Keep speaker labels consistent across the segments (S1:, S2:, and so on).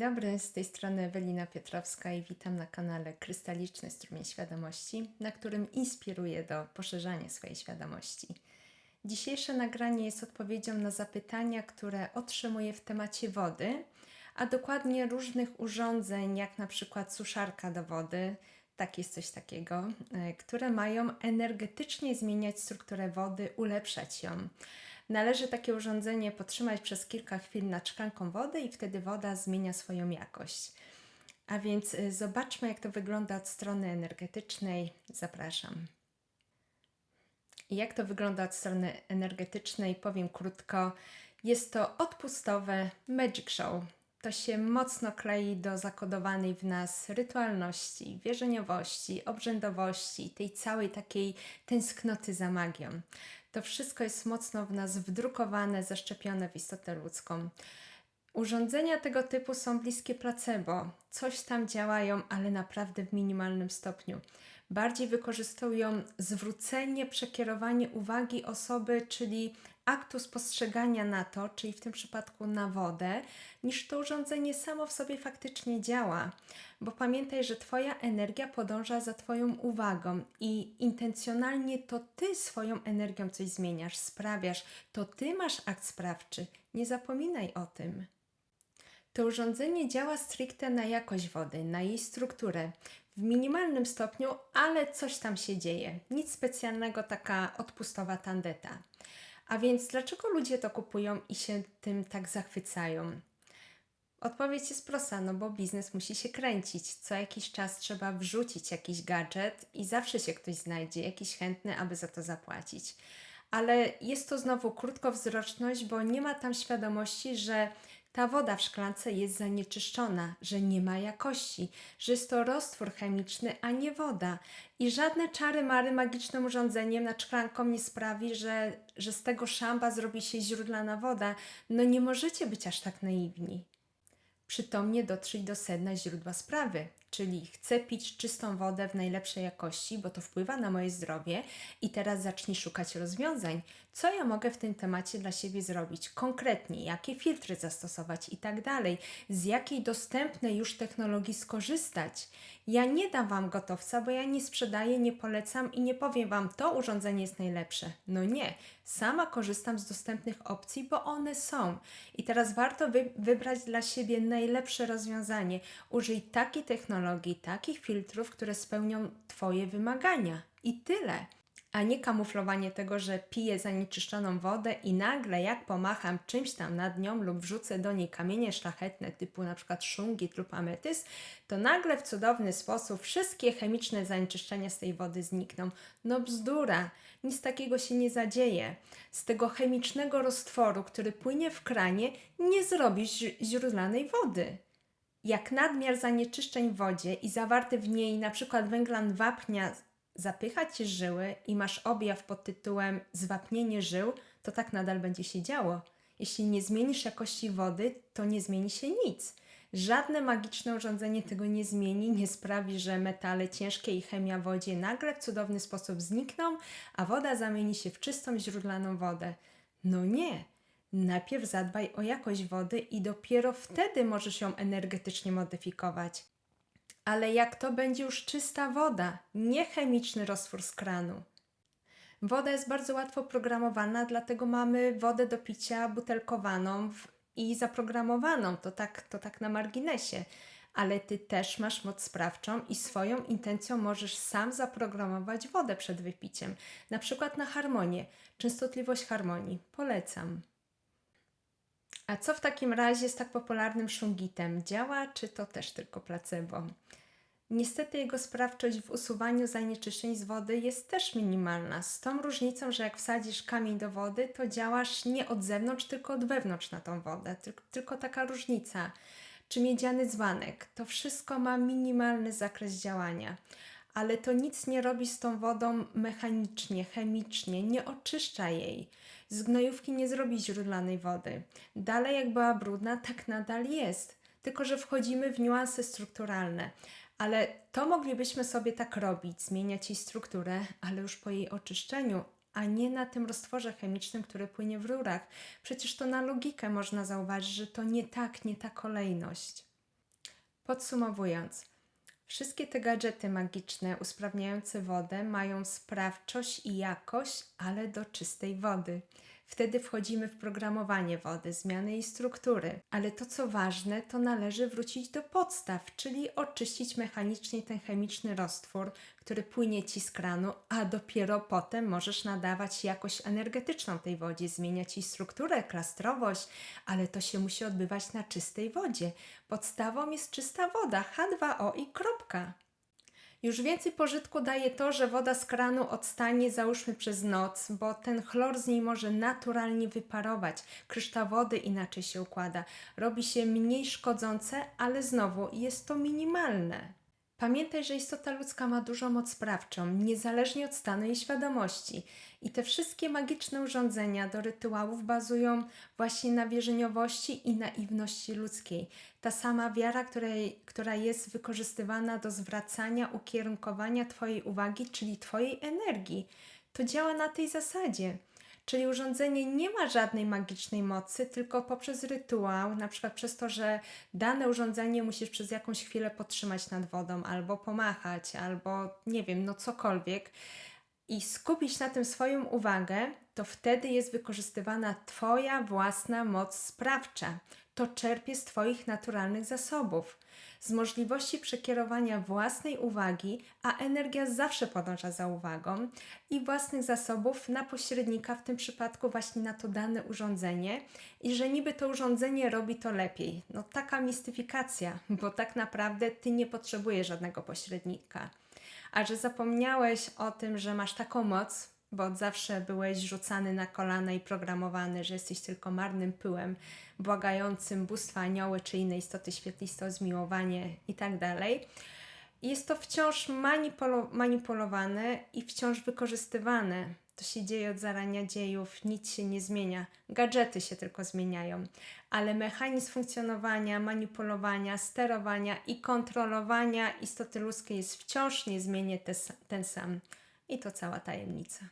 S1: dobry, z tej strony Ewelina Piotrowska i witam na kanale Krystaliczny Strumień Świadomości, na którym inspiruję do poszerzania swojej świadomości. Dzisiejsze nagranie jest odpowiedzią na zapytania, które otrzymuję w temacie wody, a dokładnie różnych urządzeń, jak na przykład suszarka do wody, tak jest coś takiego, e, które mają energetycznie zmieniać strukturę wody, ulepszać ją. Należy takie urządzenie potrzymać przez kilka chwil nad szklanką wody i wtedy woda zmienia swoją jakość. A więc y, zobaczmy, jak to wygląda od strony energetycznej. Zapraszam. Jak to wygląda od strony energetycznej? Powiem krótko. Jest to odpustowe Magic Show. To się mocno klei do zakodowanej w nas rytualności, wierzeniowości, obrzędowości, tej całej takiej tęsknoty za magią. To wszystko jest mocno w nas wdrukowane, zaszczepione w istotę ludzką. Urządzenia tego typu są bliskie placebo. Coś tam działają, ale naprawdę w minimalnym stopniu. Bardziej wykorzystują zwrócenie, przekierowanie uwagi osoby, czyli aktu spostrzegania na to, czyli w tym przypadku na wodę, niż to urządzenie samo w sobie faktycznie działa. Bo pamiętaj, że Twoja energia podąża za Twoją uwagą i intencjonalnie to Ty swoją energią coś zmieniasz, sprawiasz, to Ty masz akt sprawczy. Nie zapominaj o tym. To urządzenie działa stricte na jakość wody, na jej strukturę. W minimalnym stopniu, ale coś tam się dzieje. Nic specjalnego, taka odpustowa tandeta. A więc dlaczego ludzie to kupują i się tym tak zachwycają? Odpowiedź jest prosta, no bo biznes musi się kręcić. Co jakiś czas trzeba wrzucić jakiś gadżet i zawsze się ktoś znajdzie, jakiś chętny, aby za to zapłacić. Ale jest to znowu krótkowzroczność, bo nie ma tam świadomości, że ta woda w szklance jest zanieczyszczona, że nie ma jakości, że jest to roztwór chemiczny, a nie woda. I żadne czary mary magicznym urządzeniem nad szklanką nie sprawi, że, że z tego szamba zrobi się źródlana woda. No nie możecie być aż tak naiwni. Przytomnie dotrzeć do sedna źródła sprawy czyli chcę pić czystą wodę w najlepszej jakości, bo to wpływa na moje zdrowie i teraz zacznij szukać rozwiązań. Co ja mogę w tym temacie dla siebie zrobić? Konkretnie, jakie filtry zastosować i tak dalej, z jakiej dostępnej już technologii skorzystać. Ja nie dam Wam gotowca, bo ja nie sprzedaję, nie polecam i nie powiem Wam, to urządzenie jest najlepsze. No nie, sama korzystam z dostępnych opcji, bo one są. I teraz warto wy wybrać dla siebie najlepsze rozwiązanie. Użyj takiej technologii, takich filtrów, które spełnią Twoje wymagania. I tyle. A nie kamuflowanie tego, że piję zanieczyszczoną wodę i nagle jak pomacham czymś tam nad nią lub wrzucę do niej kamienie szlachetne typu na przykład szungit lub ametys, to nagle w cudowny sposób wszystkie chemiczne zanieczyszczenia z tej wody znikną. No bzdura, nic takiego się nie zadzieje. Z tego chemicznego roztworu, który płynie w kranie, nie zrobisz źródlanej wody. Jak nadmiar zanieczyszczeń w wodzie i zawarty w niej np. węglan wapnia zapycha ci żyły i masz objaw pod tytułem zwapnienie żył, to tak nadal będzie się działo. Jeśli nie zmienisz jakości wody, to nie zmieni się nic. Żadne magiczne urządzenie tego nie zmieni, nie sprawi, że metale ciężkie i chemia w wodzie nagle w cudowny sposób znikną, a woda zamieni się w czystą źródlaną wodę. No nie, Najpierw zadbaj o jakość wody i dopiero wtedy możesz ją energetycznie modyfikować. Ale jak to będzie już czysta woda, nie chemiczny roztwór z kranu. Woda jest bardzo łatwo programowana, dlatego mamy wodę do picia butelkowaną i zaprogramowaną. To tak, to tak na marginesie. Ale ty też masz moc sprawczą i swoją intencją możesz sam zaprogramować wodę przed wypiciem. Na przykład na harmonię, częstotliwość harmonii. Polecam. A co w takim razie z tak popularnym szungitem? Działa, czy to też tylko placebo? Niestety jego sprawczość w usuwaniu zanieczyszczeń z wody jest też minimalna, z tą różnicą, że jak wsadzisz kamień do wody, to działasz nie od zewnątrz, tylko od wewnątrz na tą wodę. Tylko, tylko taka różnica. Czy miedziany dzbanek, to wszystko ma minimalny zakres działania ale to nic nie robi z tą wodą mechanicznie, chemicznie, nie oczyszcza jej. Z gnojówki nie zrobi źródlanej wody. Dalej, jak była brudna, tak nadal jest, tylko że wchodzimy w niuanse strukturalne. Ale to moglibyśmy sobie tak robić, zmieniać jej strukturę, ale już po jej oczyszczeniu, a nie na tym roztworze chemicznym, który płynie w rurach. Przecież to na logikę można zauważyć, że to nie tak, nie ta kolejność. Podsumowując, wszystkie te gadżety magiczne usprawniające wodę mają sprawczość i jakość, ale do czystej wody. Wtedy wchodzimy w programowanie wody, zmiany jej struktury. Ale to co ważne, to należy wrócić do podstaw, czyli oczyścić mechanicznie ten chemiczny roztwór, który płynie ci z kranu, a dopiero potem możesz nadawać jakość energetyczną tej wodzie, zmieniać jej strukturę, klastrowość, ale to się musi odbywać na czystej wodzie. Podstawą jest czysta woda, H2O i kropka. Już więcej pożytku daje to, że woda z kranu odstanie załóżmy przez noc, bo ten chlor z niej może naturalnie wyparować. Kryształ wody inaczej się układa. Robi się mniej szkodzące, ale znowu jest to minimalne. Pamiętaj, że istota ludzka ma dużą moc sprawczą, niezależnie od stanu jej świadomości. I te wszystkie magiczne urządzenia do rytuałów bazują właśnie na wierzeniowości i naiwności ludzkiej. Ta sama wiara, której, która jest wykorzystywana do zwracania, ukierunkowania Twojej uwagi, czyli Twojej energii. To działa na tej zasadzie. Czyli urządzenie nie ma żadnej magicznej mocy, tylko poprzez rytuał, na przykład przez to, że dane urządzenie musisz przez jakąś chwilę podtrzymać nad wodą, albo pomachać, albo nie wiem, no cokolwiek, i skupić na tym swoją uwagę, to wtedy jest wykorzystywana Twoja własna moc sprawcza. To czerpie z Twoich naturalnych zasobów, z możliwości przekierowania własnej uwagi, a energia zawsze podąża za uwagą, i własnych zasobów na pośrednika, w tym przypadku właśnie na to dane urządzenie, i że niby to urządzenie robi to lepiej. No taka mistyfikacja, bo tak naprawdę Ty nie potrzebujesz żadnego pośrednika. A że zapomniałeś o tym, że masz taką moc, bo od zawsze byłeś rzucany na kolana i programowany, że jesteś tylko marnym pyłem, błagającym bóstwa, anioły czy inne istoty świetliste o zmiłowanie i tak. Jest to wciąż manipulo- manipulowane i wciąż wykorzystywane. To się dzieje od zarania dziejów, nic się nie zmienia, gadżety się tylko zmieniają, ale mechanizm funkcjonowania, manipulowania, sterowania i kontrolowania istoty ludzkiej jest wciąż niezmiennie te, ten sam. I to cała tajemnica.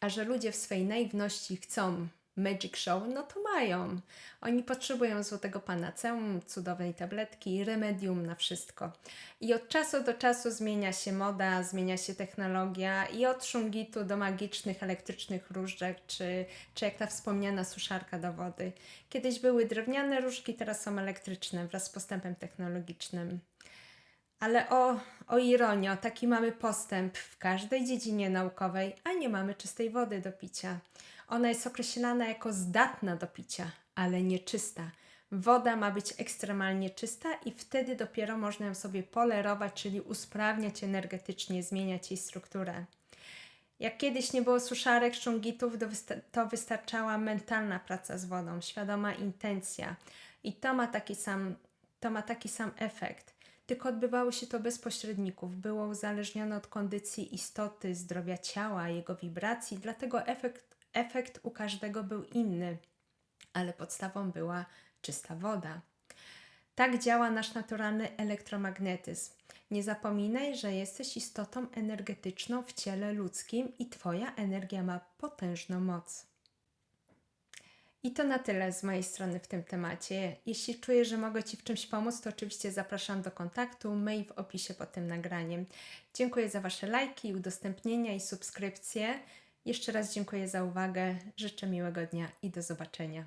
S1: A że ludzie w swej naiwności chcą Magic Show, no to mają. Oni potrzebują złotego panaceum, cudownej tabletki, remedium na wszystko. I od czasu do czasu zmienia się moda, zmienia się technologia i od szungitu do magicznych elektrycznych różdżek, czy, czy jak ta wspomniana suszarka do wody. Kiedyś były drewniane różdżki, teraz są elektryczne wraz z postępem technologicznym. Ale o, o ironio, taki mamy postęp w każdej dziedzinie naukowej, a nie mamy czystej wody do picia. Ona jest określana jako zdatna do picia, ale nieczysta. Woda ma być ekstremalnie czysta i wtedy dopiero można ją sobie polerować, czyli usprawniać energetycznie, zmieniać jej strukturę. Jak kiedyś nie było suszarek, szungitów, to wystarczała mentalna praca z wodą, świadoma intencja. I to ma taki sam, to ma taki sam efekt tylko odbywało się to bez pośredników. Było uzależnione od kondycji istoty, zdrowia ciała, jego wibracji, dlatego efekt, efekt u każdego był inny, ale podstawą była czysta woda. Tak działa nasz naturalny elektromagnetyzm. Nie zapominaj, że jesteś istotą energetyczną w ciele ludzkim i Twoja energia ma potężną moc. I to na tyle z mojej strony w tym temacie. Jeśli czujesz, że mogę Ci w czymś pomóc, to oczywiście zapraszam do kontaktu, mail w opisie pod tym nagraniem. Dziękuję za Wasze lajki, udostępnienia i subskrypcje. Jeszcze raz dziękuję za uwagę, życzę miłego dnia i do zobaczenia.